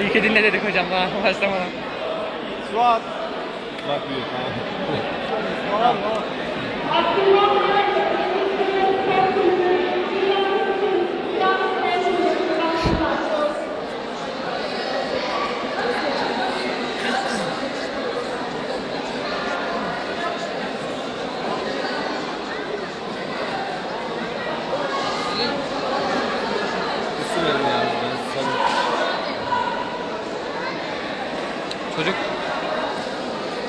İyi ki dinle dedik hocam daha başlamadan. Suat. Bak büyük tamam. Üstü Çocuk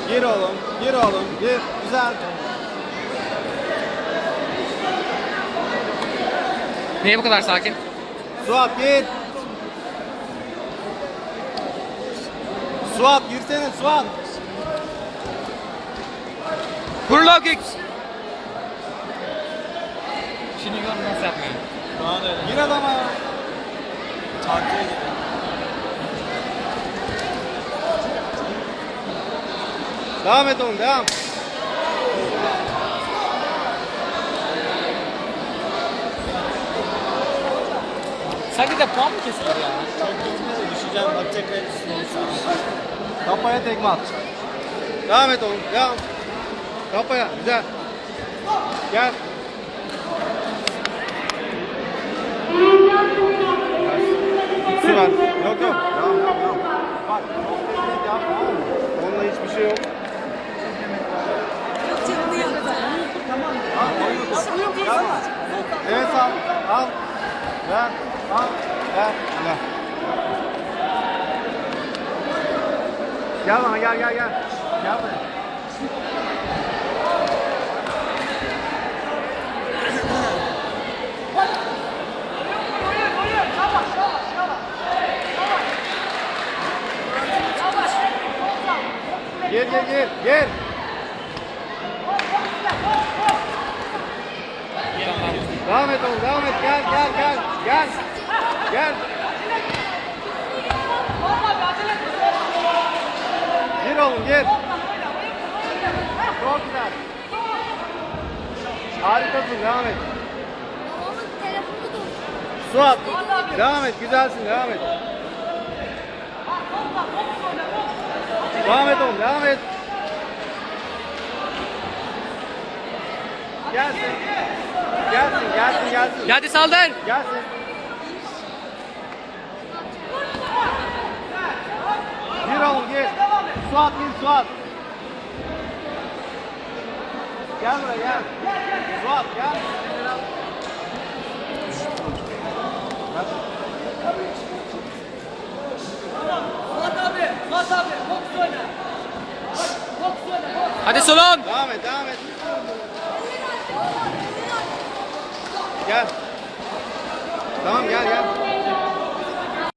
Gir oğlum, gir oğlum, gir. Güzel. niye bu kadar sakin? Suat gir. Suat girsene Suat. Low kick. Şimdi gör nasıl yapmıyor. Gir adama ya. Çarpıya gir. Devam et oğlum devam. Sanki de puan mı kesilir ya? Düşeceğim bakacak Kafaya tekme at. Devam et oğlum devam. Kafaya güzel. Gel. Su ver. Yok yok. Devam devam devam. Bak. teknik yap, tamam mı? Onunla hiçbir şey yok. Çok canını yaktı. Al, oyunu Gel bak. Evet al. Al. Ver. Al. Ver. Gel. Gel bana gel gel gel. Gel buraya. Gel gel gel gel. Oğlum devam et gel gel gel gel. Gel. Gir oğlum gir. Çok güzel. Harikasın devam et. Suat devam et güzelsin devam et. Devam et oğlum devam et. Gelsin. Gelsin gelsin gelsin. Hadi saldır. Gelsin. Gir oğlum gir. Suat gir Suat. Gel buraya gel. Suat gel. Hadi Solon. Devam et devam et. Gel. Tamam gel gel.